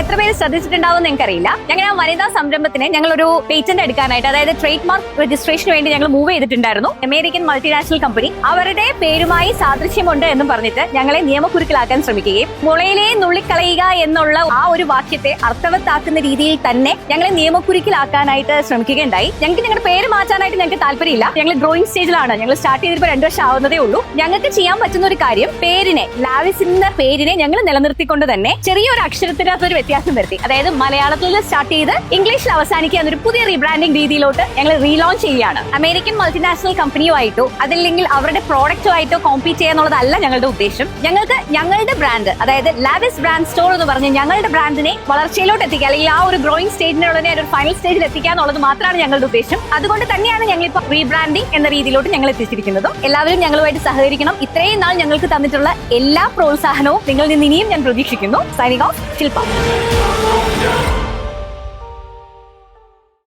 എത്ര പേര് ശ്രദ്ധിച്ചിട്ടുണ്ടാവും എനിക്കറിയില്ല. ഞങ്ങൾ ആ വനിതാ സംരംഭത്തിന് ഞങ്ങൾ ഒരു പേറ്റന്റ് എടുക്കാനായിട്ട് അതായത് ട്രേഡ് മാർക്ക് രജിസ്ട്രേഷന് വേണ്ടി ഞങ്ങൾ മൂവ് ചെയ്തിട്ടുണ്ടായിരുന്നു. അമേരിക്കൻ മൾട്ടിനാഷണൽ കമ്പനി അവരുടെ പേരുമായി സാദൃശ്യമുണ്ട് എന്ന് പറഞ്ഞിട്ട് ഞങ്ങളെ നിയമക്കുരുക്കിലാക്കാൻ ശ്രമിക്കുകയും മുളയിലെ നുള്ളിക്കളയുക എന്നുള്ള ആ ഒരു വാക്യത്തെ അർത്ഥവത്താക്കുന്ന രീതിയിൽ തന്നെ ഞങ്ങളെ നിയമക്കുരുക്കിലാക്കാനായിട്ട് ശ്രമിക്കുകയുണ്ടായി. ഞങ്ങൾക്ക് ഞങ്ങളുടെ പേര് മാറ്റാനായിട്ട് ഞങ്ങൾക്ക് താല്പര്യമില്ല. ഞങ്ങൾ ഡ്രോയിങ് സ്റ്റേജിലാണ് ഞങ്ങൾ സ്റ്റാർട്ട് ചെയ്തിട്ട് രണ്ടു വർഷം ആവുന്നതേ ഉള്ളൂ. ഞങ്ങൾക്ക് ചെയ്യാൻ പറ്റുന്ന ഒരു കാര്യം പേരിനെ ലാവിസിന്റെ പേരിനെ ഞങ്ങൾ നിലനിർത്തിക്കൊണ്ട് തന്നെ ചെറിയൊരു അക്ഷരത്തിനകത്ത് ഒരു വ്യത്യാസം വരുത്തി. അതായത് മലയാളത്തിൽ സ്റ്റാർട്ട് ചെയ്ത് ഇംഗ്ലീഷിൽ അവസാനിക്കുക എന്നൊരു പുതിയ റീബ്രാൻഡിംഗ് രീതിയിലോട്ട് ഞങ്ങൾ റീലോഞ്ച് ചെയ്യുകയാണ്. അമേരിക്കൻ മൾട്ടിനാഷണൽ കമ്പനിയുമായിട്ടോ അതല്ലെങ്കിൽ അവരുടെ പ്രോഡക്റ്റുമായിട്ടോ കോമ്പീറ്റ് ചെയ്യുക എന്നുള്ളതല്ല ഞങ്ങളുടെ ഉദ്ദേശം. ഞങ്ങൾക്ക് ഞങ്ങളുടെ ബ്രാൻഡ് അതായത് ലാവിസ് ബ്രാൻഡ് സ്റ്റോർ എന്ന് പറഞ്ഞ് ഞങ്ങളുടെ ബ്രാൻഡിനെ വളർച്ചയിലോട്ട് എത്തിക്കുക അല്ലെങ്കിൽ ആ ഒരു ഗ്രോയിങ് സ്റ്റേജിനുള്ളതിനെ ഒരു ഫൈനൽ സ്റ്റേജിൽ എത്തിക്കുക എന്നുള്ളത് മാത്രമാണ് ഞങ്ങളുടെ ഉദ്ദേശം. അതുകൊണ്ട് തന്നെയാണ് ഞങ്ങൾ ഇപ്പോൾ റീബ്രാൻഡിംഗ് എന്ന രീതിയിലോട്ട് ഞങ്ങൾ എത്തിച്ചിരിക്കുന്നതും. എല്ലാവരും ഞങ്ങളുമായിട്ട് സഹകരിക്കണം. ഇത്രയും നാൾ ഞങ്ങൾക്ക് തന്നിട്ടുള്ള എല്ലാ പ്രോത്സാഹനവും നിങ്ങളിൽ നിന്ന് ഇനിയും ഞാൻ പ്രതീക്ഷിക്കുന്നു. ഓഫ് ശില്പ 有唱我